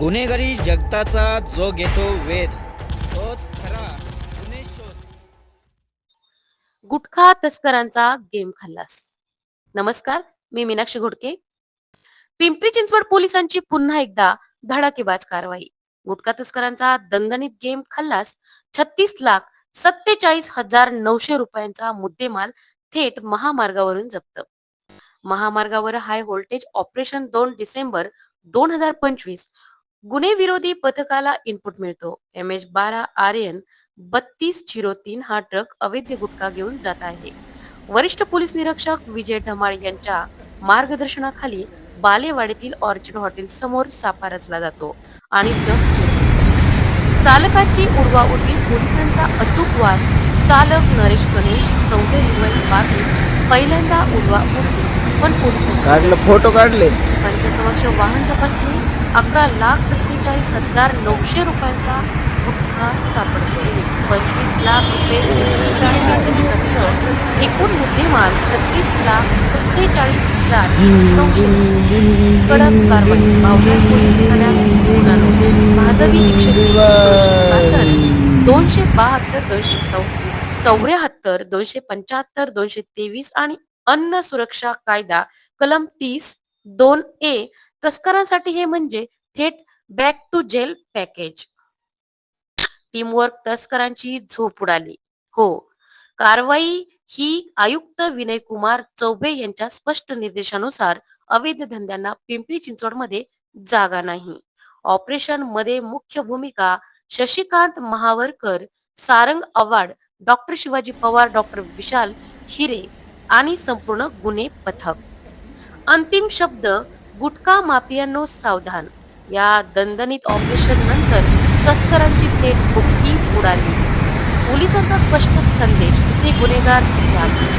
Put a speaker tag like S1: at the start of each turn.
S1: गुन्हेगारी जगताचा जो घेतो वेध तोच खरा गुन्हे शोध.
S2: गुटखा तस्करांचा गेम खल्लास. नमस्कार मी मीनाक्षी घोडके. पिंपरी चिंचवड पोलिसांची पुन्हा एकदा धडाकेबाज कारवाई. गुटखा तस्करांचा दणदणीत गेम खल्लास छत्तीस लाख सत्तेचाळीस हजार नऊशे रुपयांचा मुद्देमाल थेट महामार्गावरून जप्त. महामार्गावर हाय व्होल्टेज ऑपरेशन दोन डिसेंबर दोन हजार पंचवीस गुन्हे विरोधी पथकाला इनपुट मिळतो. एम एच बारा आर एन बत्तीस झिरो तीन हा ट्रक अवैध गुटखा घेऊन जात आहे. वरिष्ठ पोलीस निरीक्षक विजय ढमाळ यांच्या मार्गदर्शनाखाली बालेवाडीतील ऑर्चिड हॉटेल समोर सापा रचला जातो आणि ट्रक. चालकाची उडवाउडवी पोलिसांचा अचूक वाद चालक नरेश गणेश चौधरी वय बावीस पहिल्यांदा उडवा उडवी पण पोलिसांची
S1: काढलं फोटो काढले.
S2: त्यांच्या समक्ष वाहन तपासणी अकरा लाख सत्तेचाळीस हजार नऊशे रुपयांचा गुटखा सापडतो. पंचवीस लाख रुपये एकूण मुद्देमाल छत्तीस लाख सत्तेचाळीस हजार नऊशे. कडक कारवाई पावघर पोलीस ठाण्यात गुन्हा महादवी एकशे दोनशे दोनशे बहात्तर दोनशे चौऱ्याहत्तर दोनशे पंच्याहत्तर दोनशे तेवीस आणि अन्न सुरक्षा कायदा कलम तीस दोन ए तस्करांसाठी हे म्हणजे थेट back to jail package. Teamwork तस्करांची झोप उडाली. हो. कारवाई ही आयुक्त विनय कुमार चौबे यांच्या स्पष्ट निर्देशानुसार अवैध धंद्यांना पिंपरी चिंचवडमध्ये जागा नाही. ऑपरेशनमध्ये मुख्य भूमिका Shashikant Mahavarkar Sarang award doctor Shivaji Pawar doctor Vishal Hire आणि संपूर्ण गुन्हे पथक. अंतिम शब्द गुटखा माफियांनो सावधान या दणदणीत ऑपरेशन नंतर तस्करांची थेट बुक्की उडाली पोलिसांचा स्पष्ट संदेश इथे गुन्हेगार जागे.